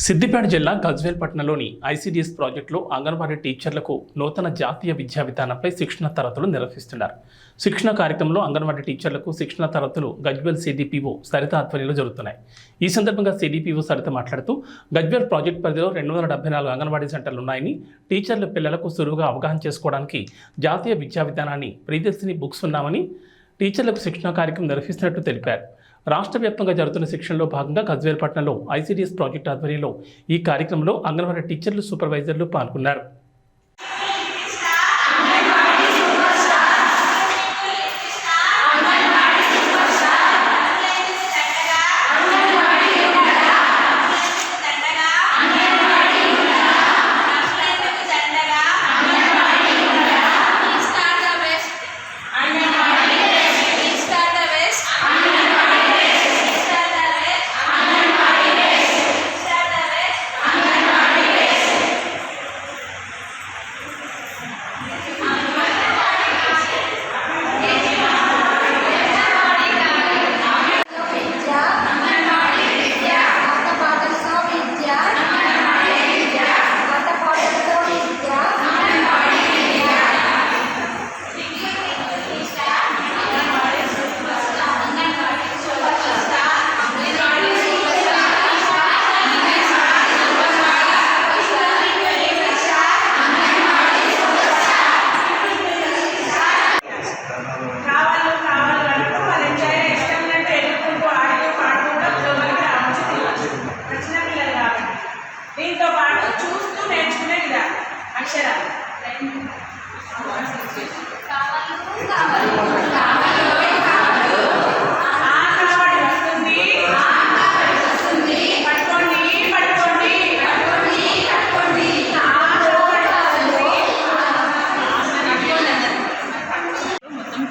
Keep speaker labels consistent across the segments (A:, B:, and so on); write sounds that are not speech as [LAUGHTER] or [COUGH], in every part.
A: సిద్దిపేట జిల్లా గజ్వేల్ పట్టణంలోని ఐసీడీఎస్ ప్రాజెక్టులో అంగన్వాడీ టీచర్లకు నూతన జాతీయ విద్యా విధానంపై శిక్షణ తరగతులు నిర్వహిస్తున్నారు. శిక్షణ కార్యక్రమంలో అంగన్వాడీ టీచర్లకు శిక్షణ తరగతులు గజ్వేల్ సిడిపిఓ సరిత ఆధ్వర్యంలో జరుగుతున్నాయి. ఈ సందర్భంగా సిడిపిఓ సరిత మాట్లాడుతూ గజ్వేల్ ప్రాజెక్ట్ పరిధిలో రెండు వందల డెబ్బై నాలుగు అంగన్వాడీ సెంటర్లు ఉన్నాయని టీచర్ల పిల్లలకు సులువుగా అవగాహన చేసుకోవడానికి జాతీయ విద్యా విధానాన్ని ప్రియదర్శిని బుక్స్ ఉన్నామని టీచర్లకు శిక్షణ కార్యక్రమం నిర్వహిస్తున్నట్టు తెలిపారు. రాష్ట్ర వ్యాప్తంగా జరుగుతున్న శిక్షణలో భాగంగా గజ్వేల్పట్నంలో ఐసీడీఎస్ ప్రాజెక్టు ఆధ్వర్యంలో ఈ కార్యక్రమంలో అంగన్వాడీ టీచర్లు సూపర్వైజర్లు పాల్గొన్నారు.
B: విద్య [LAUGHS]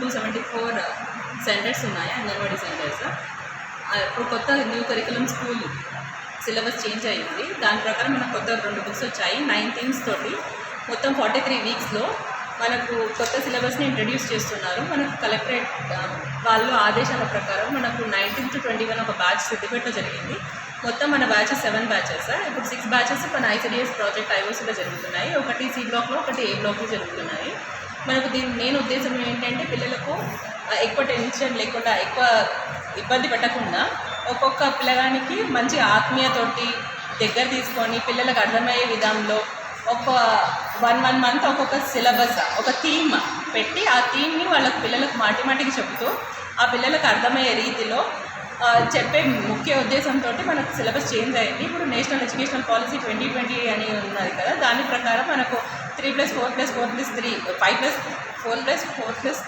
C: టూ సెవెంటీ ఫోర్ సెంటర్స్ ఉన్నాయి అంగన్వాడీ సెంటర్స్ ఇప్పుడు కొత్త new curriculum school syllabus change అయింది. దాని ప్రకారం మనకు కొత్త రెండు బుక్స్ వచ్చాయి. నైన్ థీమ్స్ తోటి. మొత్తం ఫార్టీ త్రీ వీక్స్లో మనకు కొత్త సిలబస్ని ఇంట్రడ్యూస్ చేస్తున్నారు. మనకు కలెక్టరేట్ వాళ్ళు ఆదేశాల ప్రకారం మనకు నైన్టీన్ టు ట్వంటీ వన్ ఒక బ్యాచ్ సిద్దిపేటలో జరిగింది. మొత్తం మన బ్యాచెస్ సెవెన్ బ్యాచెస్ ఇప్పుడు సిక్స్ బ్యాచెస్ మన ఐసీడిఎస్ ప్రాజెక్ట్ ఐఓసీలో జరుగుతున్నాయి. ఒకటి సి బ్లాక్లో ఒకటి ఏ బ్లాక్లో జరుగుతున్నాయి. మనకు దీని మెయిన్ ఉద్దేశం ఏంటంటే పిల్లలకు ఎక్కువ టెన్షన్ లేకుండా ఎక్కువ ఇబ్బంది పెట్టకుండా ఒక్కొక్క పిల్లగానికి మంచి ఆత్మీయతోటి దగ్గర తీసుకొని పిల్లలకు అర్థమయ్యే విధంలో ఒక వన్ వన్ మంత్ ఒక్కొక్క సిలబస్ ఒక థీమ్ పెట్టి ఆ థీమ్ని వాళ్ళకు పిల్లలకు మాటి మాటికి చెబుతూ ఆ పిల్లలకు అర్థమయ్యే రీతిలో చెప్పే ముఖ్య ఉద్దేశంతో మనకు సిలబస్ చేంజ్ అయింది. ఇప్పుడు national educational policy twenty twenty అని ఉన్నది కదా దాని ప్రకారం మనకు three plus four plus four plus three five plus four plus four plus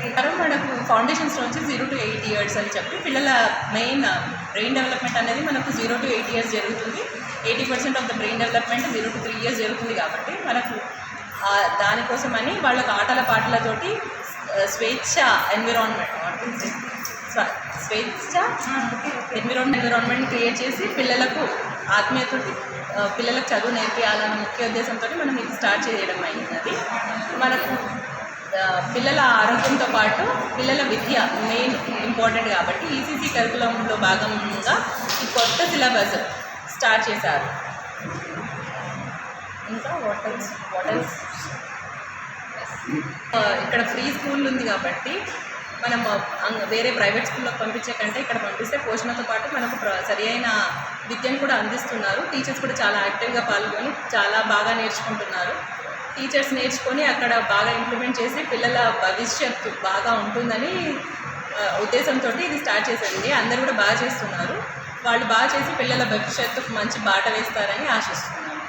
C: ప్రకారం మనకు ఫౌండేషన్స్ నుంచి జీరో టు ఎయిట్ ఇయర్స్ అని చెప్పి పిల్లల మెయిన్ బ్రెయిన్ డెవలప్మెంట్ అనేది మనకు జీరో టు ఎయిట్ ఇయర్స్ జరుగుతుంది. Eighty percent of the brain development zero to three years జరుగుతుంది కాబట్టి మనకు దానికోసం దానికోసమని వాళ్ళకు ఆటల పాటలతోటి స్వేచ్ఛ ఎన్విరాన్మెంట్ స్వేచ్ఛ ఎన్విరాన్ ఎన్విరాన్మెంట్ క్రియేట్ చేసి పిల్లలకు ఆత్మీయతోటి పిల్లలకు చదువు నేర్పియాలన్న ముఖ్య ఉద్దేశంతో మనం ఇది స్టార్ట్ చేయడం అయినది మనకు పిల్లల ఆరోగ్యంతో పాటు పిల్లల విద్య మెయిన్ ఇంపార్టెంట్ కాబట్టి ఈసీసీ కరికులంలో భాగంగా ఈ కొత్త సిలబస్ స్టార్ట్ చేశారు. ఇంకా వాటర్స్ వాటర్స్ ఇక్కడ ఫ్రీ స్కూల్ ఉంది కాబట్టి మనం వేరే ప్రైవేట్ స్కూల్లో పంపించే కంటే ఇక్కడ పంపిస్తే పోషణతో పాటు మనకు ప్ర- సరి అయిన విద్యను కూడా అందిస్తున్నారు. టీచర్స్ కూడా చాలా యాక్టివ్గా పాల్గొని చాలా బాగా నేర్చుకుంటున్నారు. టీచర్స్ నేర్చుకొని అక్కడ బాగా ఇంప్లిమెంట్ చేసి పిల్లల భవిష్యత్తు బాగా ఉంటుందని ఉద్దేశంతో ఇది స్టార్ట్ చేసింది అందరూ కూడా బాగా చేస్తున్నారు. వాళ్ళు బాగా చేసి పిల్లల భవిష్యత్తుకు మంచి బాట వేస్తారని ఆశిస్తున్నాను.